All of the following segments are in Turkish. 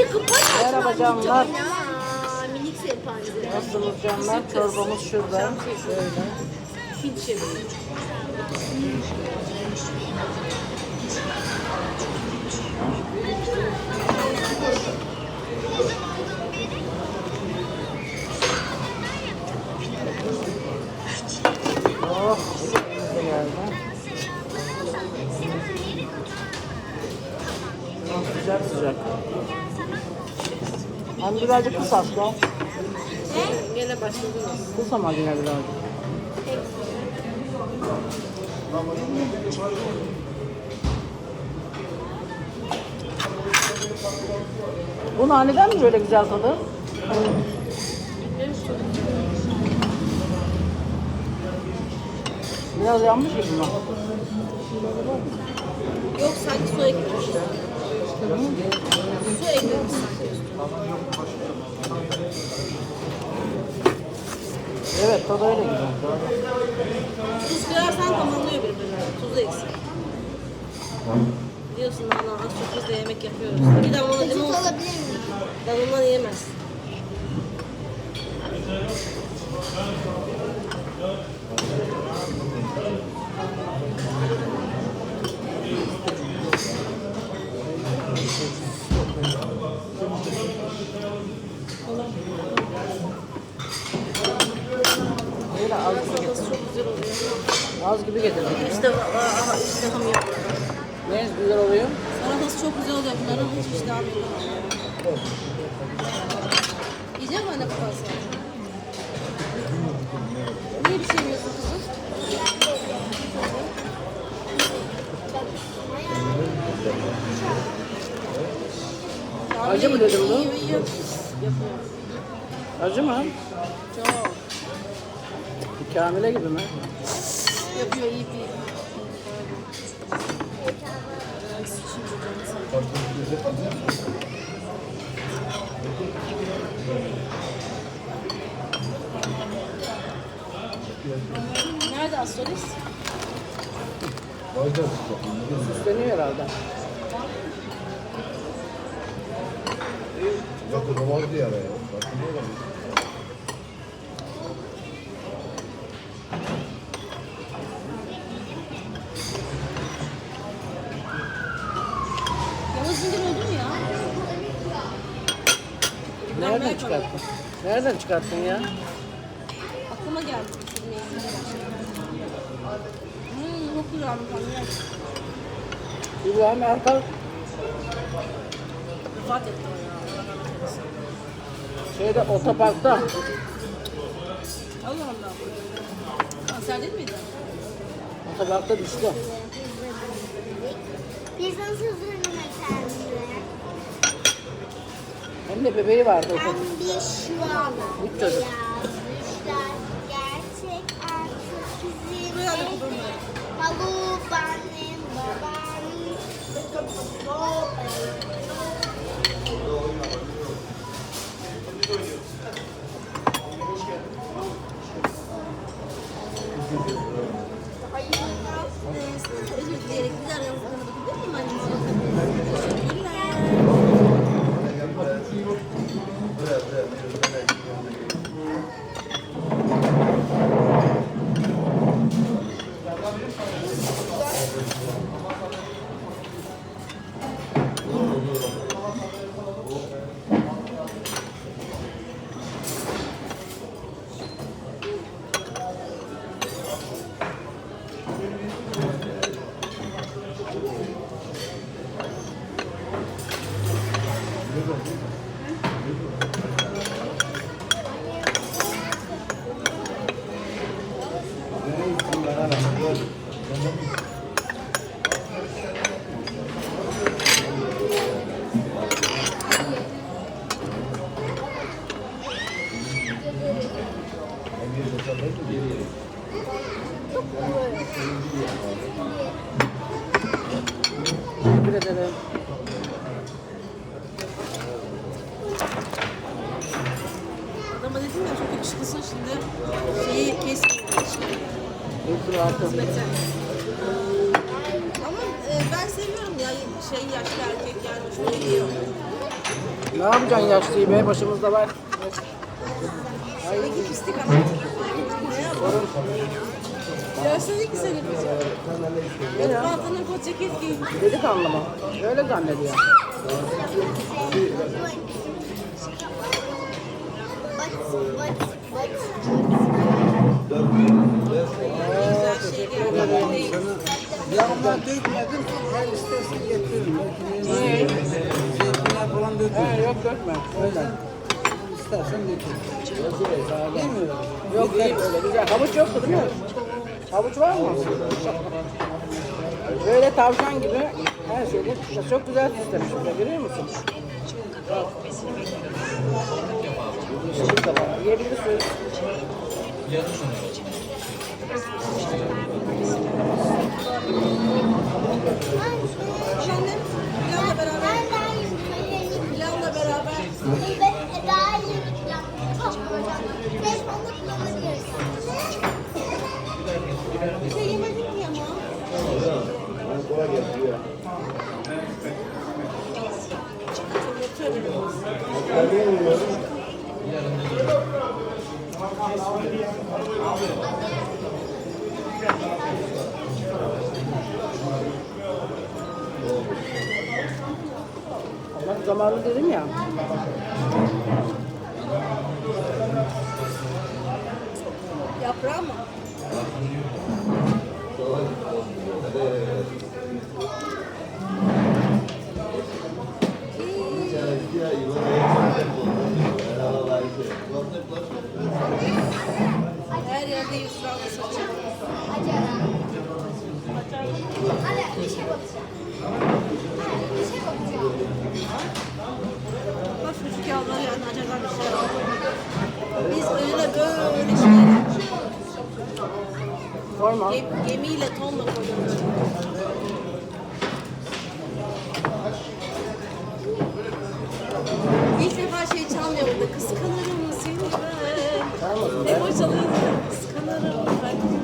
Ege kapat. Merhaba canlar. Minik sempanize. Nasılsınız canlar? Çorbamız şurada. Şöyle. Hiç şey. Oh, sıcak sıcak. Hani birazcık kıs asla. Gene başladınız. Kıs ama yine birazcık. Bu naneden mi böyle güzel tadı? Biraz yanmış gibi mi? Yok sanki su eklemiş. Su eklemiş sanki. Evet tadı öyle güzel. Tuz koyarsan tamamlıyor birbirini. Tuzu eksik. Biliyorsun ana az çok biz de yemek yapıyoruz. Bir damla limon olabilir mi? Damla yiyemez. Öyle az gibi getir. Salatası çok güzel oluyor. Az gibi getirdim. İşte aha işte ham yapıyor. Ne güzel oluyor? Salatası çok güzel oluyor. Bunların hiç iştahım yok. Yiyecek mi anne babası? Niye bir şey yemiyorsun kızım? Acı mı dedim bu? Acı mı? Kamile gibi mi? Yapıyor, iyi bir. Nerede Astoris? Süsleniyor herhalde. Yok olmaz diye araya. Bakın ne olabilir? Nereden çıkarttın? Nereden çıkarttın ya? Aklıma geldi. Hmm, çok güzel bir tane. İbrahim Erkal Vefat etti o ya. Şeyde otoparkta. Allah Allah. Kanser değil miydi? Otoparkta düştü. Biz nasıl hanımefendi? Hem de bebeği vardı o çocuk. bir şu an Üç çocuk. yazmışlar. Gerçek artık bizim. Buraya da kurulmuyor. Halu benim babam. Yakışıklısın şimdi şeyi rahatım. Kısmeti. Ama e, ben seviyorum ya şey yaşlı erkek yani hoşuma gidiyor. Ne yapacaksın yaşlıyı be? Başımızda var. Seninki pislik ama. Ne yapalım? Yaşlı değil ki senin kızın. Kot pantolon, kot ceket giyin. Dedik anlama. Öyle zannediyor. Güzel şey geldi. Ya onlar dökmedim. Her istersen getiririm. Zeytinler falan He, döküyorum. yok dökme. Öyle. İstersen dökürüm. Değil mi? Yok öyle güzel. Havuç yoktu değil mi? Havuç var mı? Böyle tavşan gibi her şeyde çok güzel süslemiş görüyor musun? Yeşillik de var. Yiyebilirsiniz. Efendim? Pilavla beraber. Pilavla beraber. Bir şey yemedik ki ama. Kolay gelsin ya. Bak zamanlı dedim ya. Sorma. gem, gemiyle tonla koyuyoruz. İlk defa şey çalmıyor burada. Kıskanırım seni ben. O çalıyor. Kıskanırım ben.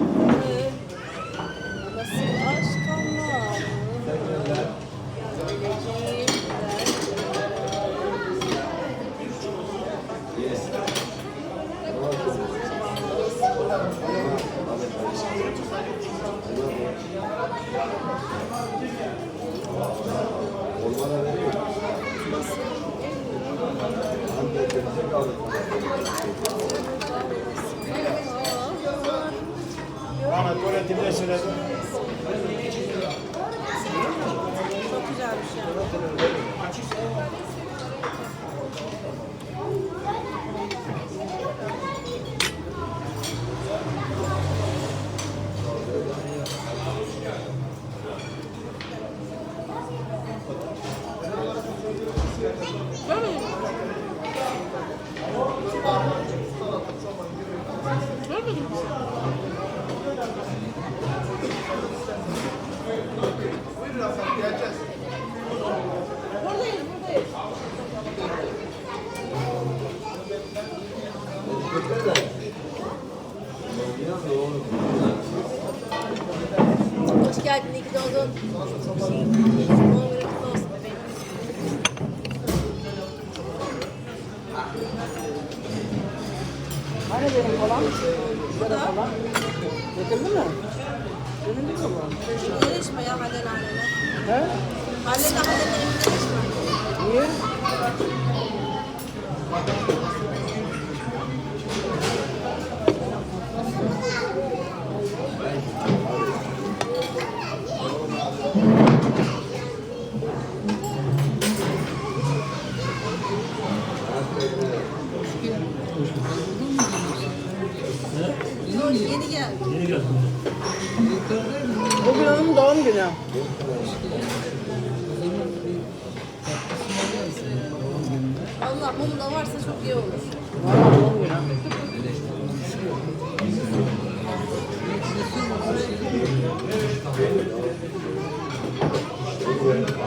Bana tuvaletinde söyledim. Çok güzelmiş ya. Görmedin mi? Görmedin mi? Buradayız, buradayız. Hoş geldin, iyi ki doğdun. Doğum günün kutlu olsun bebeğim. Hani falan? Burada falan. Getirdin mi? Getirdin mi bu? Yarışma ya halen halene. He? Halene evine yarışma. Niye? Allah mum da varsa çok iyi olur. Valla doğum günü.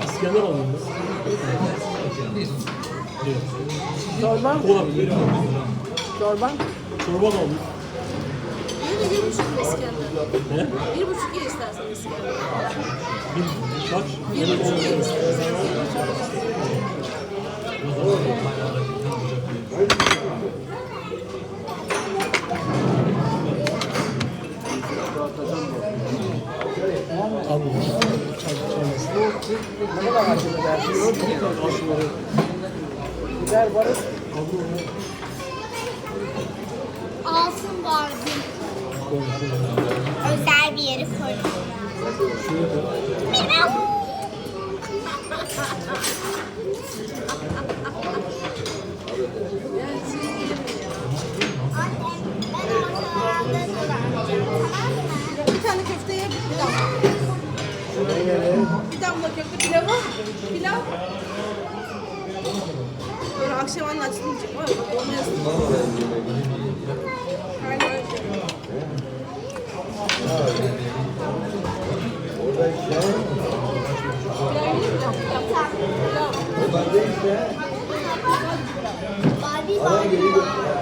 İskender alalım Kola bir çorban. Çorba da alalım. Bir bir buçuk İskender. Bir buçuk ye istersen İskender. Bir kaç? Bir buçuk ye istersen. Gider varız. Alsın bari. Özel bir yere koydum. Benim. Bir tane köfteye bir damla. Bir damla köfte pilavı. Pilav. Böyle akşam anne açılmayacak. Var ya işte. Oradan değilse Barbie. geri götür.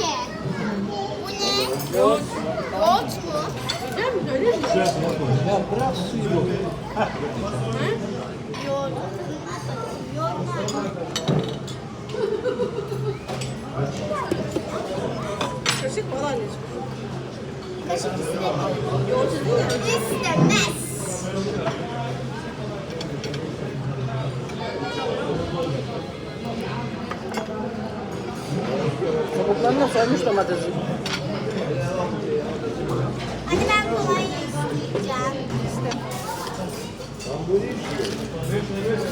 Ki? Bu ne? Yoğurt. Yoğurt mu? Güzel mi? Öyle mi? Güzel. Ya bırak suyu. Yoğurt. Kaşık var anneciğim. Kaşık istemiyorum. Yoğurt değil ya. İstemez. Kabuklarını soymuş domatesi. Hadi ben kolonya isteyeceğim. Adamı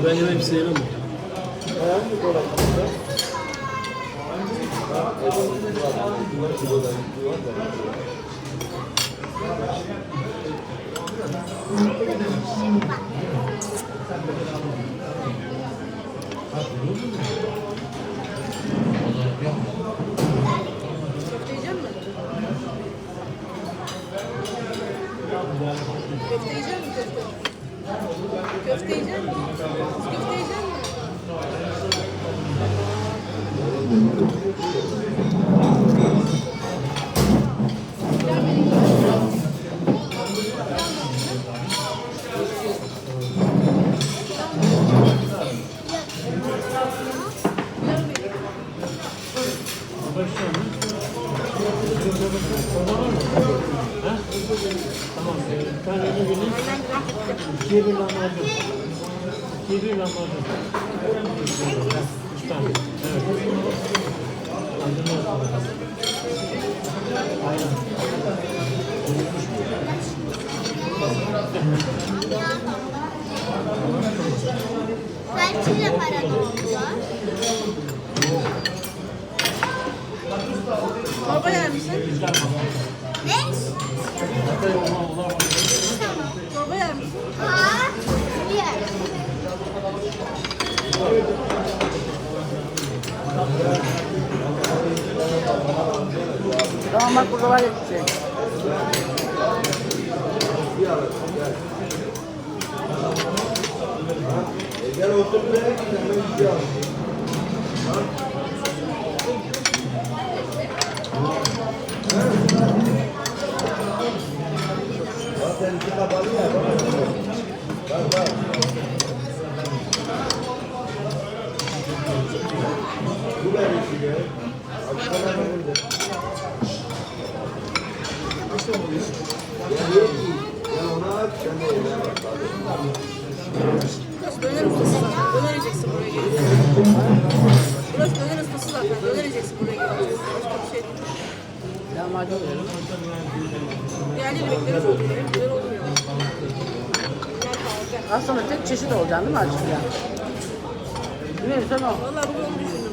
ya ben yine hepsini yemem. Köfte Tamam. Bir tane yedim geleyim. İkiye bir lahmacun. İkiye bir lahmacun. Üç tane. Evet. Olsun. Aynen. Kaç lira para oldu? Çorba yer misin? Beş. Çorba yer misin? Ha? Bir. Tamam bak burada var ya bir şey. E gel otur buraya git hemen bir Ne sen düşündüm.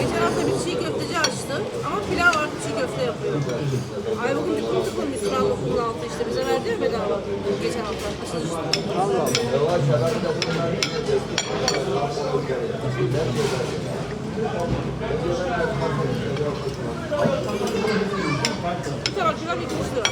Geçen hafta bir çiğ köfteci açtı ama pilav artı çiğ köfte yapıyor. Ay bugün tıklım bir sınav okulun altı işte bize verdi ya bedava geçen hafta. Açılış. Bunlar gidecek. Bir pilav 200 lira.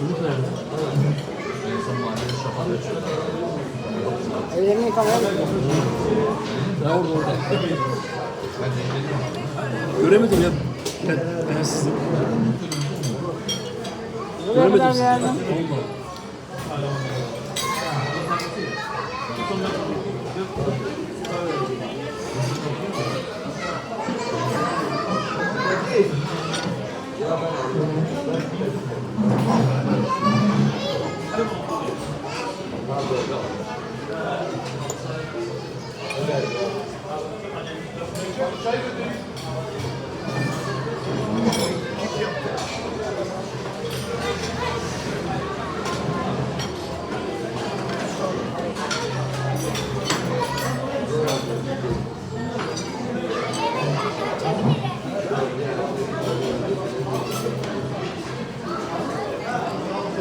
Çocuk nerede? En son mahallede açıyor. Yıkamaya mı? Orada orada. Geliyorum. Göremedim ya. Ben, ben sizi. Göremedim sizi. geldim.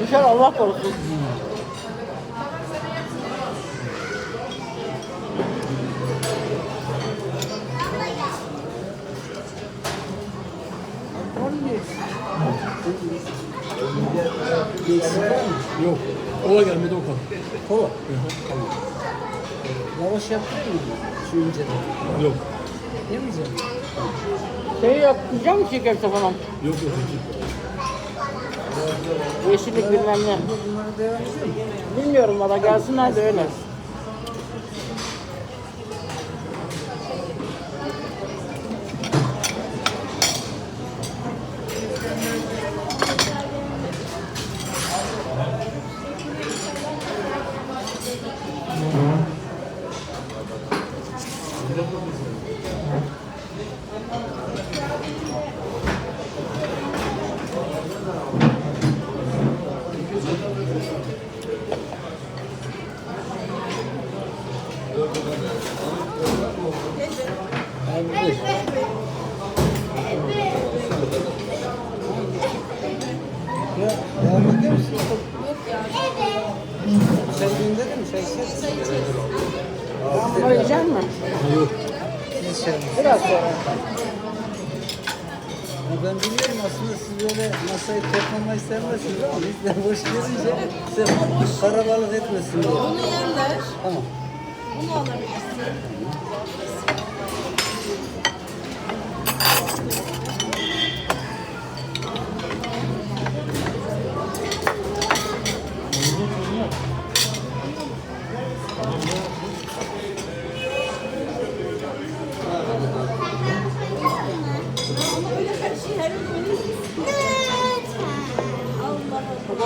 İnşallah Allah korusun. Mı? Yok. Kola gelmedi o kadar. Kola. Lavaş yaptık mı? Şu inceden. Yok. Yemeyeceğim. Şey yap, yiyecek misin çiğ köfte falan? Yok yok. Yeşillik bilmem ne. Bilmiyorum valla gelsinler de öyle. Abi dur. Ya devam ediyor musun? Sen gönderir mi? Sen sen. Ama yiyecek misin? Yok. Biraz sonra. Ya ben biliyorum aslında siz böyle masayı toplamayı sevmezsiniz ama biz de boş gelince size karabalık etmesin diye. Bunu yerler. Tamam. Bunu alabilirsin.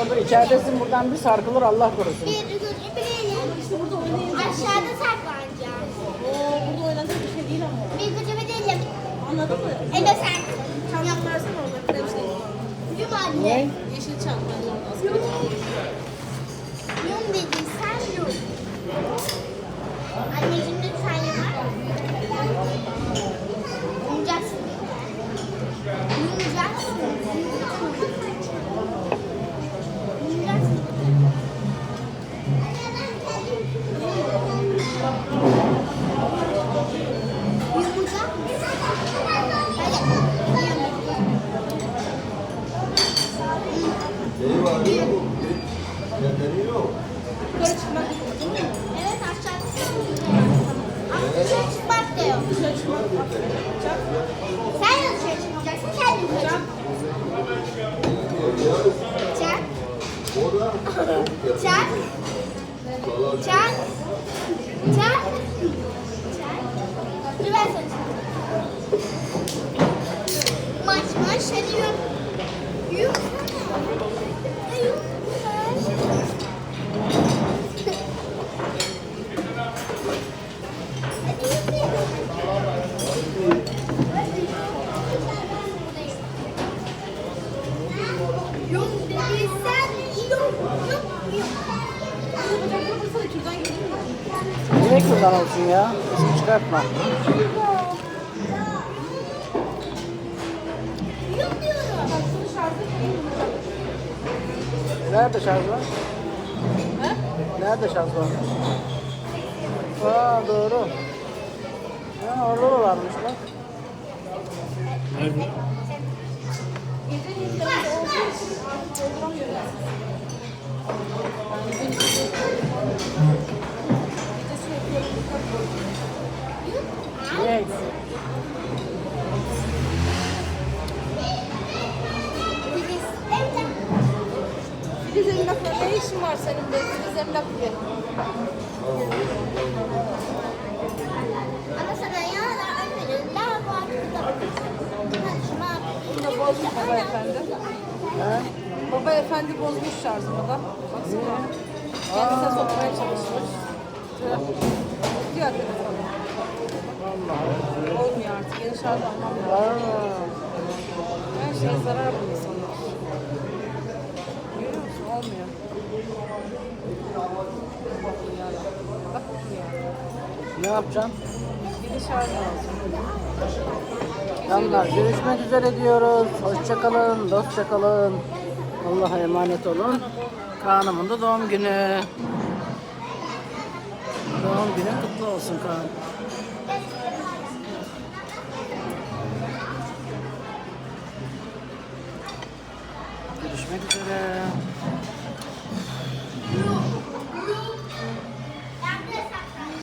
Bu arada içeridesin buradan bir sarkılır Allah korusun. Aşağıda saklanacağım. Oo, burada oynanacak bir şey değil ama. Bir gücümü değilim. Anladın mı? Elo sen. Çantak versene orada. Krem şey. Yum anne. Yeşil çantak. Asgari çantak. Yum dedin sen yum. Çak. Çak. Çak. Dur ben sana. Maç maç hadi. Nerede şarj var? He? Nerede şarj var? Aa doğru. Ha, orada da varmış bak. Nerede? Ne? Ne işin var senin be? Filiz emlak gibi. Ama sana yağlar şunu al. Bunu bozmuş baba efendi. Ha? Baba efendi bozmuş şarjımı da. Baksana. Kendisine sokmaya çalışmış. Diyor telefonu. Olmuyor artık. Yeni şarj almam lazım. Her şeye zarar bu. Olmuyor. Bak ne? Yeni şarj lazım. Canlar görüşmek üzere diyoruz. Hoşçakalın, dostça kalın. Allah'a emanet olun. Kaan'ımın da doğum günü. Doğum günü kutlu olsun Kaan. Görüşmek üzere.